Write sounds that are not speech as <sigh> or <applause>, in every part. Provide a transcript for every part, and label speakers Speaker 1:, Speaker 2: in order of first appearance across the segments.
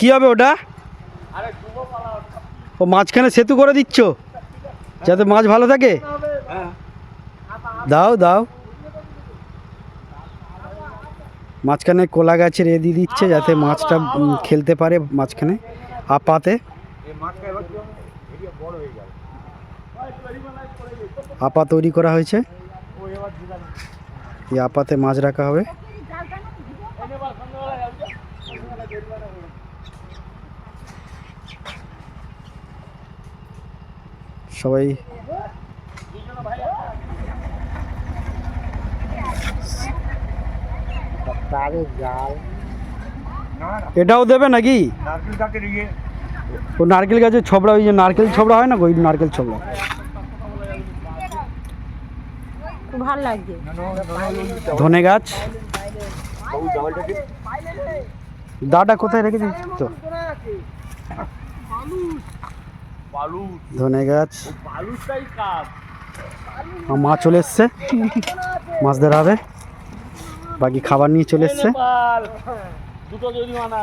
Speaker 1: কি হবে ওটা? ও মাঝখানে সেতু করে দিচ্ছ? যাতে মাছ ভালো থাকে? দাও দাও। মাঝখানে কোলা গাছের এ দিয়ে দিচ্ছে যাতে মাছটা খেলতে পারে মাঝখানে, আপাতে। আপা তৈরি করা হয়েছে। এই আপাতে মাছ রাখা হবে। সবাই এটাও দেবে নাকি? ও নারকেল গাছের ছবড়া ওই যে নারকেল ছবড়া হয় না ওই নারকেল ছবড়া?
Speaker 2: খুব ভালো লাগছে।
Speaker 1: ধনে গাছ। দাটা কোথায় রেখেছিস তো? ধনে গাছ। মা চলে এসছে। মাছ ধরা হবে। বাকি খাবার নিয়ে চলে এসছে।
Speaker 3: দুটো জরিমানা।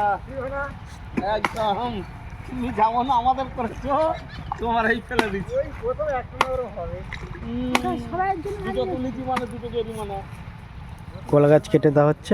Speaker 3: একদম। তুমি যেমন আমাদের করেছ তোমার এই ফেলে দিচ্ছি। দুটো তুলেছি মানে দুটো জরিমানা।
Speaker 1: কলা গাছ কেটে দেওয়া হচ্ছে।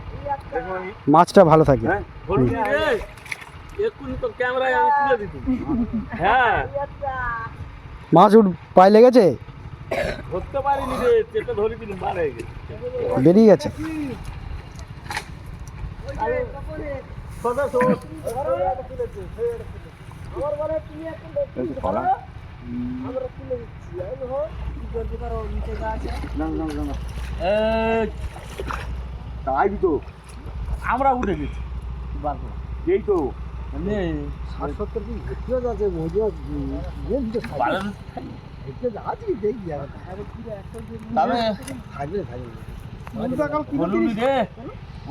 Speaker 1: মাছটা ভালো থাকে।
Speaker 3: বলুন রে এক্ষুনি তো ক্যামেরায় আমি তুলে দিত হ্যাঁ।
Speaker 1: মাছ উঠ পায়ে লেগেছে?
Speaker 3: ধরতে পারিনি রে চেপে ধরে দিন মারে গেছে।
Speaker 1: বেরিয়ে গেছে।
Speaker 4: তাই তো।
Speaker 3: আমরা উঠে গেছি। বার করো।
Speaker 4: এই তো।
Speaker 3: নে,
Speaker 4: ষাট সত্তর দিন ঘুরতে যাচ্ছে? মজুয়া
Speaker 3: বাড়ান।
Speaker 4: যাচ্ছি দেখি
Speaker 3: তবে
Speaker 4: থাকবে থাকবে।
Speaker 3: রে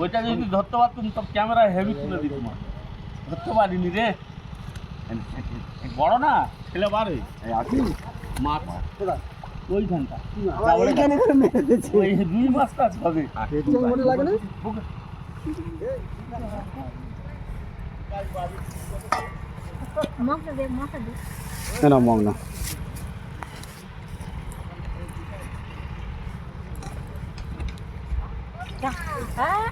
Speaker 3: ওইটা যদি ধরতে পারতুম তো ক্যামেরা হেভি তুলে দিত তোমার ধরতে পারিনি রে। বড় না ছেলে বারে
Speaker 4: আছি
Speaker 3: মাছ? ওইখানটা।
Speaker 4: করে মেরে দিচ্ছে।
Speaker 3: ওই রুই মাছটা
Speaker 4: লাগে না?
Speaker 2: দে
Speaker 1: না মগ না।
Speaker 2: হ্যাঁ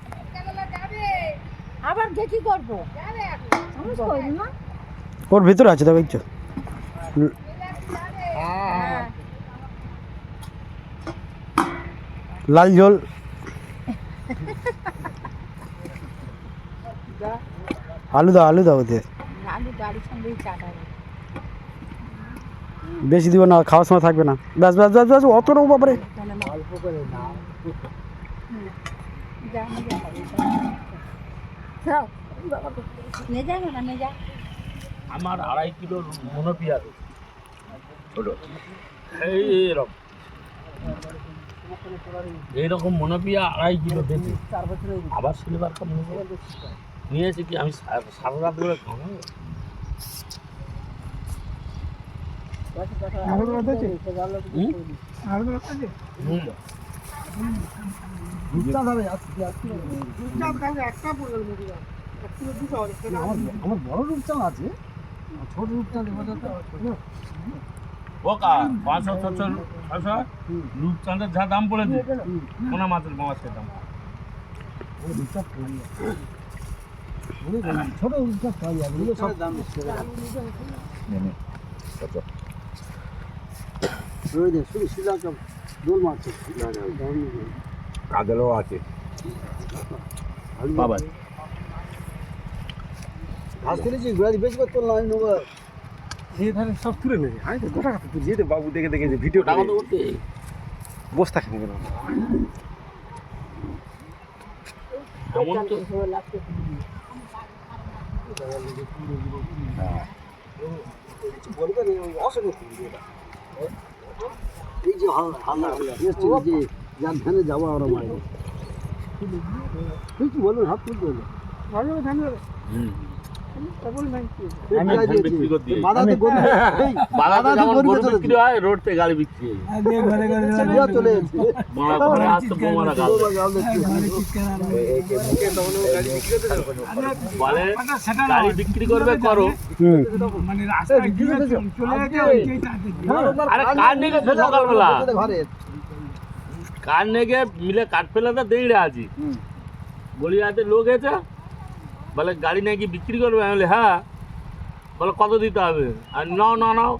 Speaker 2: আবার দেখি করব? আমি করি না
Speaker 1: ওর ভিতরে আছে দেখো ইচ্ছো
Speaker 2: হ্যাঁ।
Speaker 1: লাল ঝোল। আলু দাও আলু দাও
Speaker 2: চাটা
Speaker 1: বেশি দিব না খাওয়ার সময় থাকবে না। ব্যাস ব্যাস ব্যাস ব্যাস অত নেব বাবারে
Speaker 4: অল্প করে না
Speaker 2: যা নিয়ে যা যাও নে যাবে না নে যা
Speaker 3: আমার আড়াই কিলো মনোপিয়া ছোট। এই এরকম এইরকম মনোপিয়া আড়াই কিলো
Speaker 4: হয়ে
Speaker 3: আবার সিলেবার কাপ নিয়ে নিয়েছি কি? আমি সারা রাত ধরে খাব।
Speaker 4: আমার বড় রূপচাঁদ আছে। ছোট রূপচাঁদ
Speaker 3: ওকা পাঁচশো ছশো ছশো রূপচাঁদের যা দাম পড়েছে কোনা মাছের মাছের দাম?
Speaker 4: ছোট রূপচাঁদ পাওয়া যাবে এগুলো সব দাম ওই দেখ শুধু শ্রীলঙ্কা দোল মারছে
Speaker 5: কাদেরও আছে
Speaker 3: বাবা
Speaker 4: ঘাস ফেলেছি ঘোরা বেশি করে তোল না আমি নেব
Speaker 5: এই ধারে সব তুলে নেবে আমি তো গোটা কথা তুলছি এই বাবু দেখে দেখে যে ভিডিওটা
Speaker 3: টাকা তো করতে
Speaker 5: বসে থাকে না
Speaker 3: এমন তো
Speaker 4: বলবেন এই যে হালনা এসছে যে যার ধ্যানে যাব আমরা মায়ের কিছু বলুন হাত তুলতে হলো
Speaker 6: ভালো ধানের কেবল
Speaker 3: গাড়ি বিক্রি হয়। করবে করো।
Speaker 1: হুম।
Speaker 3: আরে কার নিয়ে সকালবেলা
Speaker 4: ঘরে।
Speaker 3: কার নিয়ে মিলে কাঠ ফেলাতে দেড়ে আছি। গলিয়াতে লোক এসে বলে গাড়ি নাকি বিক্রি করবে? আমি বলি হ্যাঁ। বলে কত দিতে হবে? আর নাও না নাও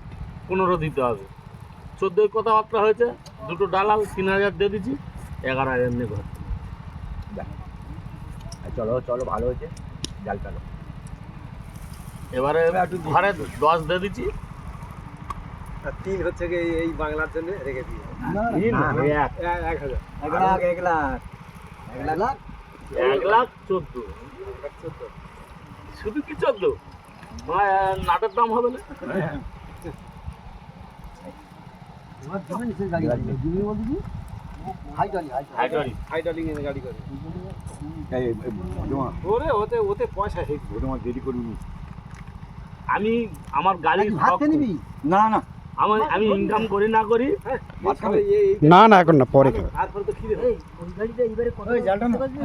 Speaker 3: পনেরো দিতে হবে। চোদ্দোই কথাবার্তা হয়েছে দুটো ডালাল তিন হাজার দিয়ে দিচ্ছি এগারো হাজার নিয়ে ঘর।
Speaker 7: চলো চলো ভালো হয়েছে জাল টানো
Speaker 3: এবারে ঘরে দশ দিয়ে দিচ্ছি।
Speaker 7: তিন হচ্ছে কি এই বাংলার জন্য রেখে
Speaker 3: এক।
Speaker 7: এক হাজার।
Speaker 4: এক লাখ এক লাখ। এক লাখ?
Speaker 3: এক লাখ চোদ্দ। শুধু কি চোদ্দ? নাটের দাম হবে না? আমি আমার
Speaker 4: গাড়ি
Speaker 7: না না।
Speaker 3: আমার আমি ইনকাম করি না করি
Speaker 1: না না এখন না পরে
Speaker 7: খিদে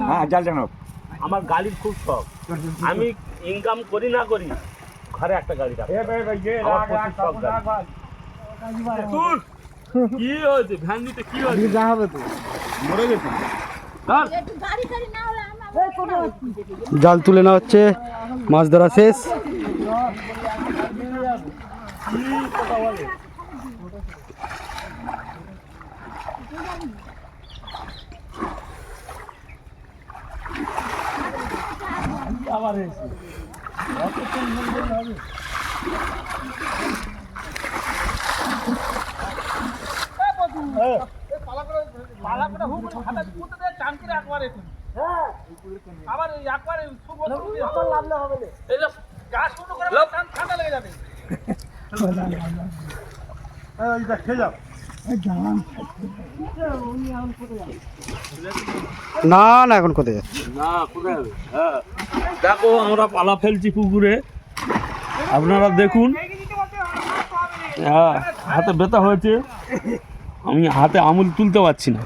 Speaker 4: হ্যাঁ জাল
Speaker 3: আমার গাড়ির খুব শখ। আমি ইনকাম করি না করি ঘরে একটা গাড়ি কি হয়েছে? ভ্যান দিতে কি হয়েছে?
Speaker 4: যা হবে তো।
Speaker 3: মরে গেছে। ধর।
Speaker 6: একটু গাড়ি টাড়ি না হলে আমার
Speaker 1: জাল তুলে নেওয়া হচ্ছে মাছ ধরা শেষ
Speaker 3: এই যে
Speaker 1: না না এখন কোথায় যাচ্ছে?
Speaker 3: না কোথায় হ্যাঁ। দেখো আমরা পালা ফেলছি পুকুরে। আপনারা দেখুন। হ্যাঁ হাতে ব্যথা হয়েছে। আমি হাতে আমুল তুলতে পারছি না।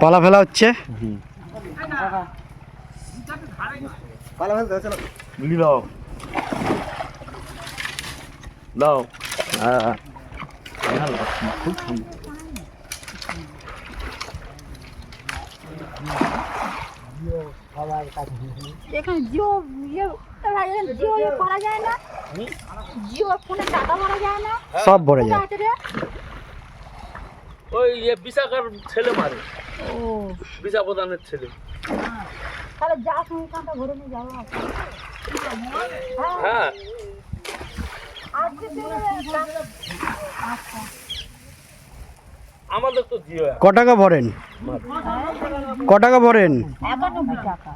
Speaker 1: পালা ফেলা হচ্ছে?
Speaker 3: বুঝলি দাও। দাও। হ্যাঁ। হ্যাঁ, খুব সুন্দর
Speaker 6: এখানে জিও ইয়ে জিও ইয়ে করা যায় না। জিও ফোনে টাকা ভরা যায় না।
Speaker 1: সব ভরে যায়।
Speaker 3: ওই ইয়ে বিশাখার ছেলে মারে।
Speaker 6: ও।
Speaker 3: বিশা প্রধানের ছেলে।
Speaker 6: তাহলে যা সংখ্যাটা ভরে নিয়ে যাব
Speaker 3: হ্যাঁ। আমাদের তো জিও
Speaker 1: ক টাকা ভরেন? ক টাকা ভরেন?
Speaker 6: টাকা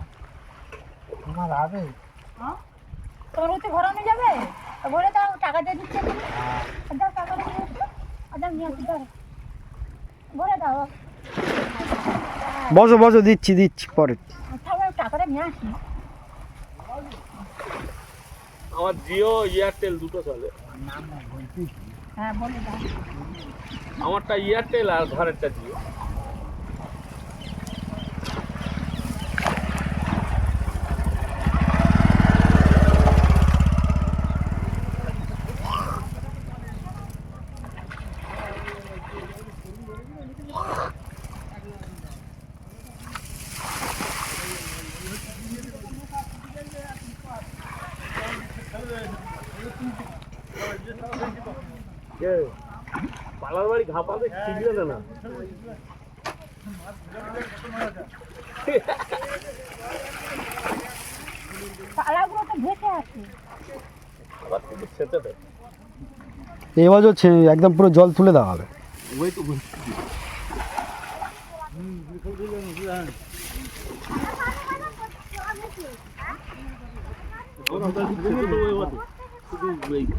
Speaker 6: আমার ঘোরানো যাবে তো দাও টাকা দিয়ে দিচ্ছে দাও টাকা দিয়ে দাও নিয়ে আসি দাও ভরে দাও
Speaker 1: বসো বসো দিচ্ছি দিচ্ছি পরে।
Speaker 6: আচ্ছা টাকাটা নিয়ে আসি।
Speaker 3: আমার জিও এয়ারটেল দুটো চলে।
Speaker 6: হ্যাঁ বলে দাও।
Speaker 3: আমারটা এয়ারটেল আর ঘরেরটা জিও।
Speaker 1: এবার একদম পুরো জল তুলে দেওয়া হবে।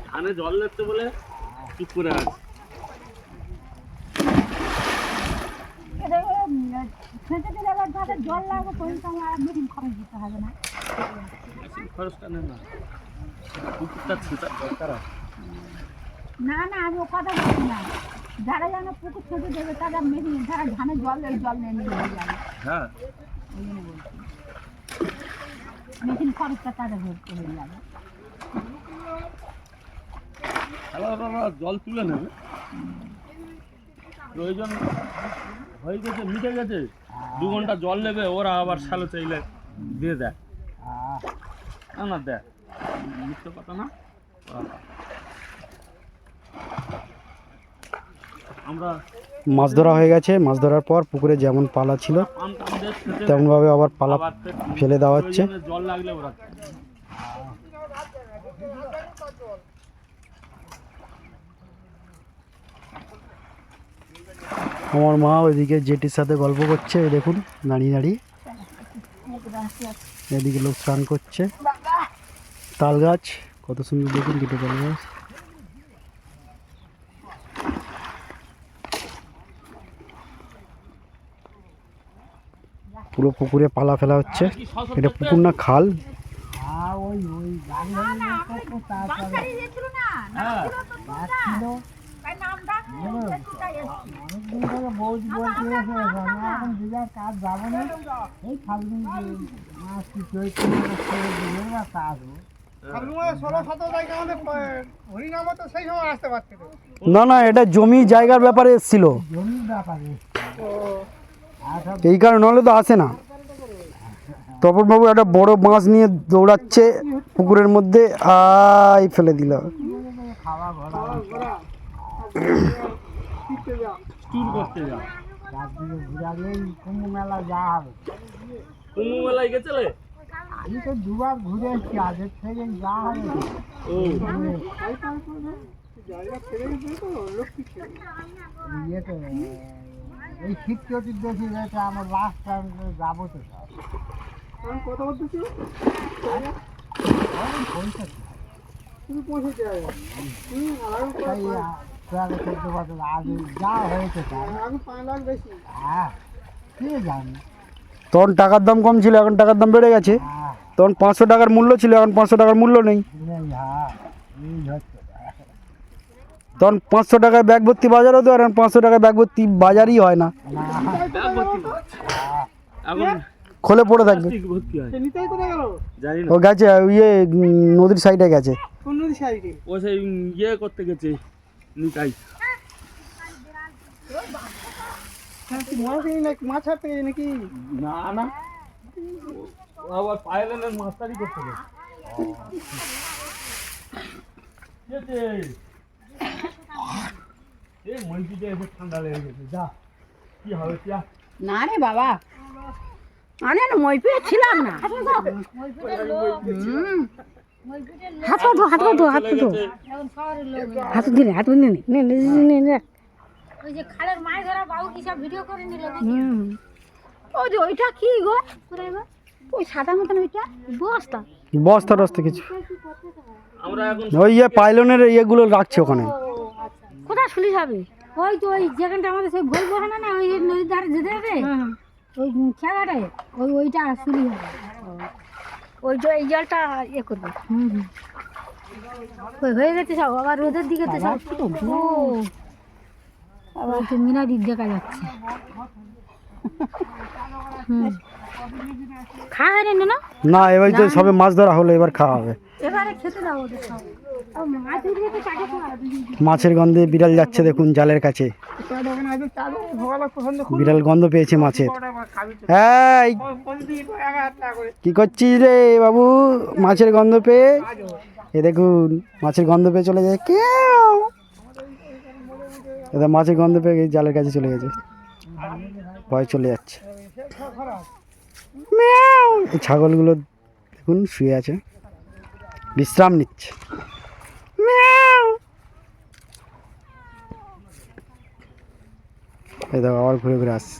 Speaker 3: ধানে জল বলে করে
Speaker 6: লাগবে খরচ দিতে হবে না।
Speaker 3: খরচটা না দরকার আছে।
Speaker 6: না না আমি ও কথা বলছি না। যারা যেন পুকুর ছেড়ে দেবে তারা মেশিন যারা ধানে জল এই জল নিয়ে যাবে।
Speaker 3: হ্যাঁ।
Speaker 6: ওই জন্য বলছি। মেশিন খরচটা তাদের ভর্তি হয়ে যাবে।
Speaker 3: জল তুলে নেবে। প্রয়োজন হয়ে গেছে মিটে গেছে। দু ঘণ্টা জল নেবে ওরা আবার শ্যালো চাইলে দিয়ে দেয়। না না দেয়। মিথ্যে কথা না ওরা দেয়। আমরা
Speaker 1: মাছ ধরা হয়ে গেছে। মাছ ধরার পর পুকুরে যেমন পালা ছিল তেমনভাবে আবার পালা ফেলে দেওয়া হচ্ছে। আমার মা ওইদিকে জেটির সাথে গল্প করছে দেখুন দাঁড়িয়ে দাঁড়িয়ে। এদিকে লোক স্নান করছে। তাল গাছ কত সুন্দর দেখুন দুটো তাল গাছ। পুরো পুকুরে পালা ফেলা হচ্ছে। এটা পুকুর না খাল।
Speaker 8: ওই ওই গাড়ি
Speaker 6: না না
Speaker 1: এটা জমি জায়গার ব্যাপারে এসেছিল।
Speaker 8: জমির ব্যাপারে
Speaker 1: এই কারণ হলে তো আসে না। তপনবাবু একটা বড় বাঁশ নিয়ে দৌড়াচ্ছে পুকুরের মধ্যে আই ফেলে দিল।
Speaker 8: আমি তো দুবার ঘুরে এসেছি আগের থেকে যা হবে এই শীত চতুর্দশী রয়েছে আমার লাস্ট টাইম যাব তো আগে যা হয়েছে তার হ্যাঁ কে জানে?
Speaker 1: তখন টাকার দাম কম ছিল এখন টাকার দাম বেড়ে গেছে।
Speaker 8: হ্যাঁ।
Speaker 1: তখন পাঁচশো টাকার মূল্য ছিল এখন পাঁচশো টাকার মূল্য নেই
Speaker 8: হ্যাঁ এই হচ্ছে।
Speaker 1: তখন পাঁচশো টাকায় ব্যাগ ভর্তি বাজার হতো আর পাঁচশো টাকায় ব্যাগ ভর্তি বাজারই হয় না খোলে পড়ে থাকবে
Speaker 3: হয়
Speaker 1: ও গেছে ইয়ে নদীর সাইডে গেছে
Speaker 3: ইয়ে করতে গেছে নিতাই না না আবার করতে গেছে
Speaker 6: না রে বাবা। আরে না মই পেয়ে ছিলাম না। হাত পাতো হাত পাতো হাত পাতো হাত দিলে হাত দিলে নে নে নে নে ওই যে খালের মাছ ধরা বাবু কি সব ভিডিও করে নিল ওই যে ওইটা কি গো? ওই সাদা মতন ওইটা? বস্তা।
Speaker 1: বস্তা টস্তা কিছু। ওই ইয়ে পাইলনের ইয়েগুলো রাখছে ওখানে।
Speaker 6: কোথায় শুলি যাবে? ওই তো ওই যেখানটা আমাদের সেই ভোল বসানো না ওই নদীর ধারে যেতে হবে? ওই খেলাটায় ওই ওইটা শুলি হবে। ওই এই জলটা ইয়ে করবে। হুম হুম। ওই হয়ে গেছে সব আবার রোদের দিকে তো সব। ও। আবার মিনাদির দেখা যাচ্ছে। খাওয়া হয়নি না?
Speaker 1: না এবার তো সবে মাছ ধরা হলো এবার খাওয়া হবে। মাছের গন্ধে বিড়াল যাচ্ছে দেখুন জালের কাছে। বিড়াল গন্ধ পেয়েছে মাছের। হ্যাঁ কি করছিস রে বাবু? মাছের গন্ধ পেয়ে? এ দেখুন মাছের গন্ধ পেয়ে চলে যায়। কেউ! এটা মাছের গন্ধ পেয়ে জালের কাছে চলে গেছে। ভয় চলে যাচ্ছে। এই ছাগলগুলো দেখুন শুয়ে আছে। বিশ্রাম নিচ্ছে। এই দেখো, আবার ঘুরে ঘুরে আসছে।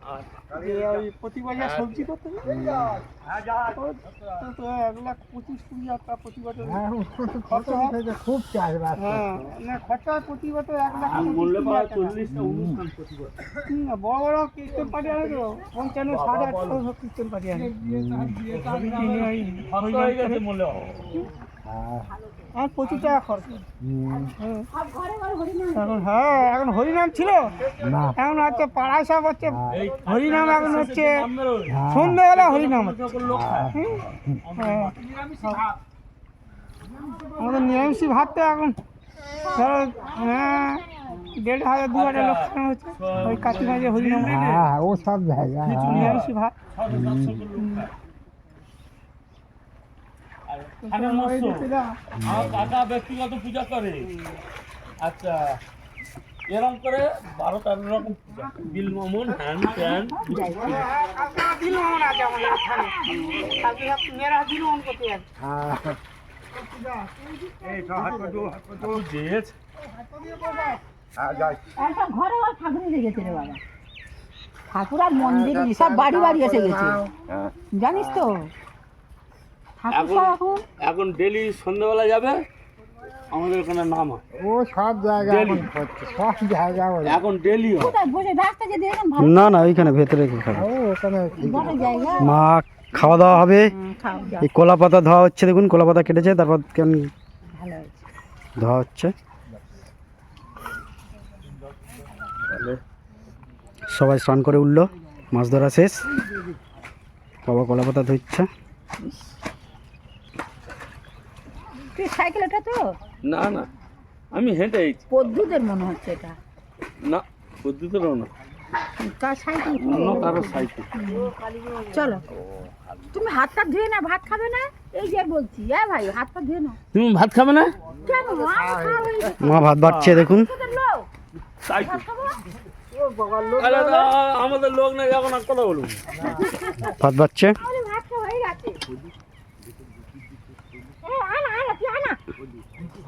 Speaker 9: ওই প্রতি বছর সবজি করতে তো এক লাখ পঁচিশ কুড়ি হাজার টাকা প্রতি বছর। খুব চাষবাস হ্যাঁ না খরচা প্রতি বছর এক লাখ।
Speaker 3: চল্লিশটা অনুষ্ঠান প্রতি বছর।
Speaker 9: বড় বড় কীর্তন পার্টি আছে তো। পঞ্চান্ন সাড়ে আটশো কীর্তন পার্টি আছে
Speaker 3: খরচ হয়ে।
Speaker 9: আর প্রচুর টাকা খরচ। হ্যাঁ। এখন হ্যাঁ এখন হরিনাম ছিল। এখন হচ্ছে পাড়ায় সব হচ্ছে হরিনাম এখন হচ্ছে সন্ধ্যেবেলা হরিনাম হুম, হ্যাঁ। আমাদের নিরামিষি ভাত তো এখন ধরো হ্যাঁ দেড় হাজার দু হাজার লোক খাওয়া হচ্ছে। ওই কাতি মাঝে হরিনাম
Speaker 1: হ্যাঁ ও সব
Speaker 9: নিরামিষি ভাত।
Speaker 3: আমার কাকা ব্যক্তিগত পূজা করে। আচ্ছা এরকম করে বারো তেরো রকম পূজা। বিল মমন হ্যান ত্যান
Speaker 9: মন আছে আমাদের এখানে মেয়েরা মন করতে
Speaker 2: ঠাকুর আর মন্দির সব বাড়ি বাড়ি এসে গেছে। জানিস তো? ঠাকুর সব এখন
Speaker 3: এখন ডেলি সন্ধ্যাবেলা যাবে আমাদের ওখানে নাম হয়।
Speaker 9: ও সব জায়গা এখন হচ্ছে সব জায়গা
Speaker 3: এখন ডেলি হয়।
Speaker 1: না না ওইখানে ভেতরে
Speaker 9: ওখানে
Speaker 1: মা খাওয়া দাওয়া হবে। এই কলা পাতা ধোয়া হচ্ছে দেখুন কলা পাতা কেটেছে তারপর কেন
Speaker 2: ভালো
Speaker 1: ধোয়া হচ্ছে। সবাই স্নান করে উঠল মাছ ধরা শেষ। বাবা কলা পাতা ধুচ্ছে।
Speaker 2: তুই সাইকেল এটা তো?
Speaker 3: না না আমি হেঁটে আইছি
Speaker 2: পদ্মুদের মনে হচ্ছে এটা।
Speaker 3: না পদ্ধতিরও না।
Speaker 2: কার সাইকেল?
Speaker 3: অন্য কারও সাইকেল।
Speaker 2: চলো। তুমি হাত পা ধুয়ে না ভাত খাবে না? এই যে বলছি হ্যাঁ ভাই হাত পা ধুয়ে না
Speaker 3: তুমি ভাত খাবে না?
Speaker 2: কেন?
Speaker 1: মা ভাত বাড়ছে দেখুন।
Speaker 3: সাইকেল। না, আমাদের লোক নেই এখন আর কথা বলুন
Speaker 1: ভাত বাড়ছে?
Speaker 2: ভাত খাওয়া গেছে এ, আনা আনা তুই আনা বাবা, কি রে? ভালো দেখি এসে এ করে দিলি
Speaker 1: হুম হুম। হুম
Speaker 2: হুম আপনার কি হয়ে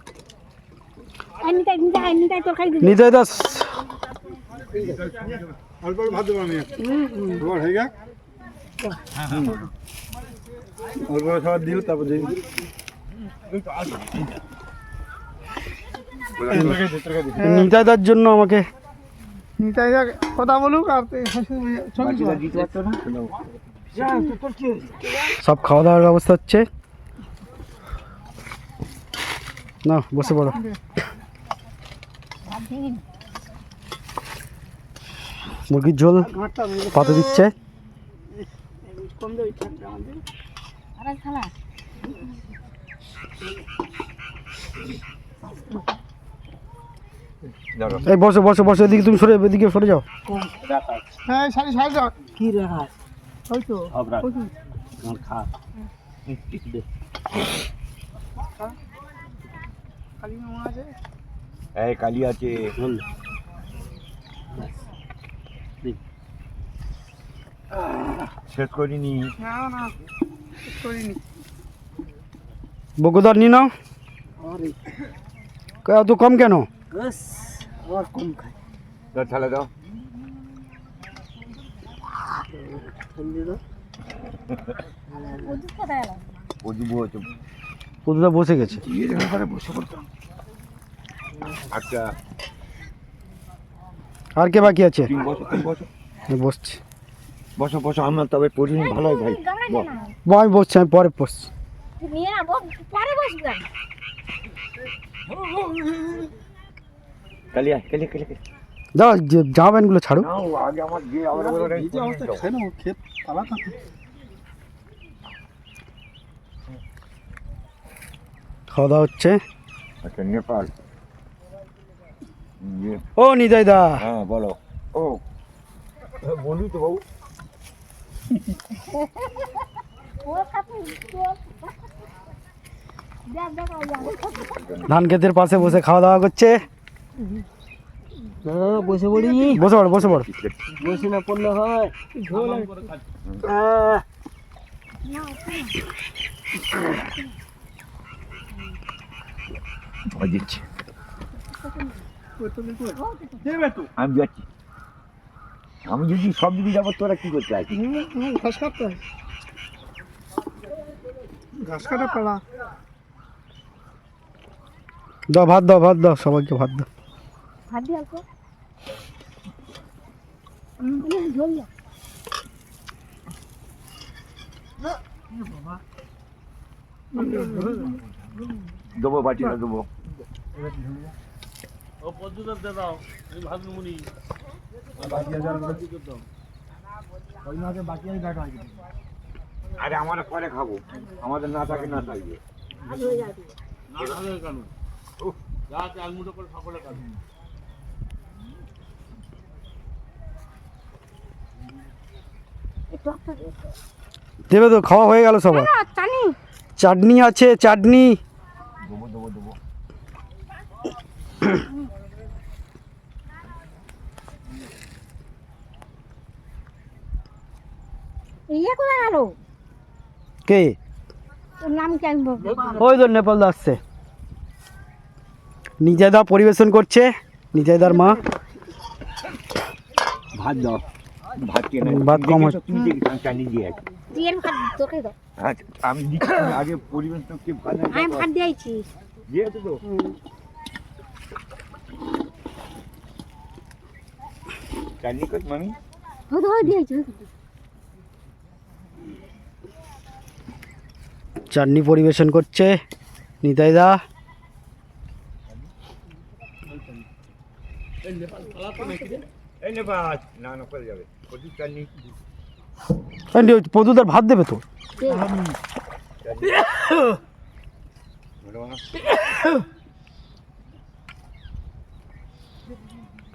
Speaker 2: নিতাই
Speaker 1: দাস।
Speaker 4: অল্প ভাত দেবো আমি। হয়ে গেল? অল্প খাবার দিও তারপর দিই
Speaker 1: নিতাই দার জন্য আমাকে।
Speaker 9: নিতাই দা কথা বলুক আর।
Speaker 1: সব খাওয়া দাওয়ার ব্যবস্থা হচ্ছে। না বসে পড়ো। মুরগির ঝোল পাতে দিচ্ছে। এই বসো বসো বসো এদিকে তুমি সরে এদিকে সরে যাও।
Speaker 9: হ্যাঁ সাড়ে সাড়ে যাও।
Speaker 2: কি রাখা।
Speaker 9: ওই তো।
Speaker 3: খা। দে।
Speaker 9: কালী মামা আছে?
Speaker 4: এই কালি আছে। শেষ করিনি
Speaker 9: না। না করিনি।
Speaker 1: বগুদার নি নাও এত কম কেন?
Speaker 4: দাও ঠেলে দাও। বুঝব হচ্ছে
Speaker 1: পুদুদা বসে গেছে।
Speaker 4: আচ্ছা
Speaker 1: আর কে বাকি আছে?
Speaker 4: বসো বসো
Speaker 1: বসছি।
Speaker 4: বসো বসো আমার তবে পরিনি ভালো হয় ভাই।
Speaker 2: গামলা
Speaker 4: বল।
Speaker 1: ব- আমি বসছি আমি পরে বসছি।
Speaker 2: তুই নিয়ে না বস পরে বসবি।
Speaker 5: কালিয়া কালিয়া কালিয়া
Speaker 1: যাও যে- জামা ছাড়ো। খাওয়া দাওয়া হচ্ছে।
Speaker 5: আচ্ছা নেপাল
Speaker 1: ও নিতাই দা।
Speaker 5: হ্যাঁ বলো। ও। বলি তো বাবু।
Speaker 1: ধান ক্ষেতের পাশে বসে খাওয়া দাওয়া করছে।
Speaker 9: বসে পড়ি।
Speaker 1: বসে পড়ো বসে পড়ো।
Speaker 9: বসে না পড়লে হয়।
Speaker 5: দিচ্ছি। আমি যাচ্ছি আমি যদি সব দিকে যাব তোরা কি করতে আছিস
Speaker 4: ঘাস কাটতে ঘাস কাটা পালা
Speaker 1: দাও ভাত দাও ভাত দাও সবাইকে ভাত দাও
Speaker 2: ভাত দিয়ে এই ঝোল।
Speaker 5: দেবো বাটিটা দেবো
Speaker 3: ও দাও আমি
Speaker 5: আরে আমরা পরে খাব। আমাদের না থাকে না থাকবে।
Speaker 3: না কেন? আলমুটো করে সকলে খাবে।
Speaker 1: দেবে তো খাওয়া হয়ে গেল সবার। চাটনি। আছে চাটনি।
Speaker 5: দেবো দেবো দেবো। <coughs> <coughs>
Speaker 2: ইয়ে করে গেল।
Speaker 1: কে?
Speaker 2: ওর নাম কি আমি বলব?
Speaker 1: ওই তো নেপাল দা আসছে। নিজাইদা পরিবেশন করছে নিজাইদার মা।
Speaker 5: ভাত দাও। ভাত কে
Speaker 1: ভাত কম হচ্ছে।
Speaker 5: চালিয়ে দিয়ে আছি
Speaker 2: ভাত তোকে দাও
Speaker 5: আচ্ছা আমি দিচ্ছি আগে পরিবেশ তো কি ভালো
Speaker 2: আমি ভাত দিয়েছি
Speaker 5: দিয়েছ তো। চালিয়ে মামি।
Speaker 2: হয়তো হয় দিয়েছি
Speaker 1: চাটনি পরিবেশন করছে। নিতাইদা পদুদার ভাত দেবে তো?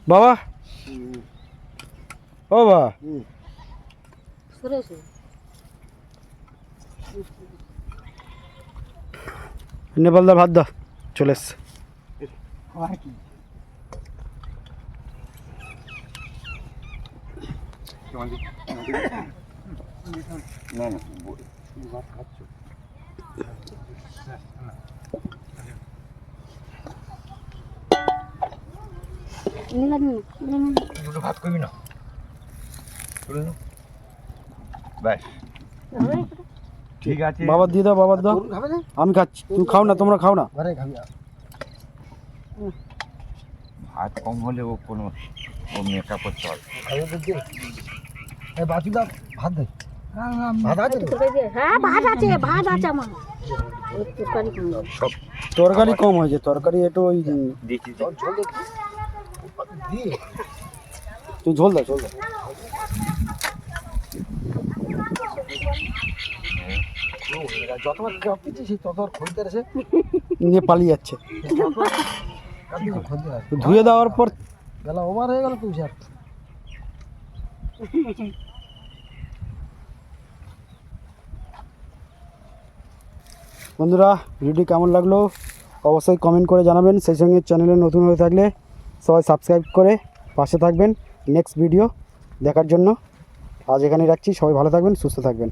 Speaker 1: বাবা। ও বাবা।
Speaker 2: এসো
Speaker 1: ভাত দাও চলে এসছে।
Speaker 5: না না দুটো ভাত করবি না? ব্যাস। ঠিক আছে।
Speaker 1: বাবা দিয়ে দাও বাবার দাও আমি খাচ্ছি। তুমি খাও না তোমরা খাও না।
Speaker 5: ভাত কম হলেও কোনো ও মেকআপ করতে হবে
Speaker 4: বাতি দাও ভাত দে?
Speaker 2: তরকারি হ্যাঁ
Speaker 1: কম হয়েছে। তরকারি একটু ওই তুই ঝোল দাও ঝোল দাও।
Speaker 4: যতবার খাওয়া পিছিয়ে সেই ততবার খরিদ্দার এসে
Speaker 1: নিয়ে পালিয়ে যাচ্ছে। ধুয়ে দেওয়ার পর
Speaker 4: বেলা ওভার হয়ে গেল তুই স্যার।
Speaker 1: বন্ধুরা ভিডিওটি কেমন লাগল অবশ্যই কমেন্ট করে জানাবেন। সেই সঙ্গে চ্যানেলে নতুন হয়ে থাকলে সবাই সাবস্ক্রাইব করে পাশে থাকবেন। নেক্সট ভিডিও দেখার জন্য আজ এখানে রাখছি। সবাই ভালো থাকবেন সুস্থ থাকবেন।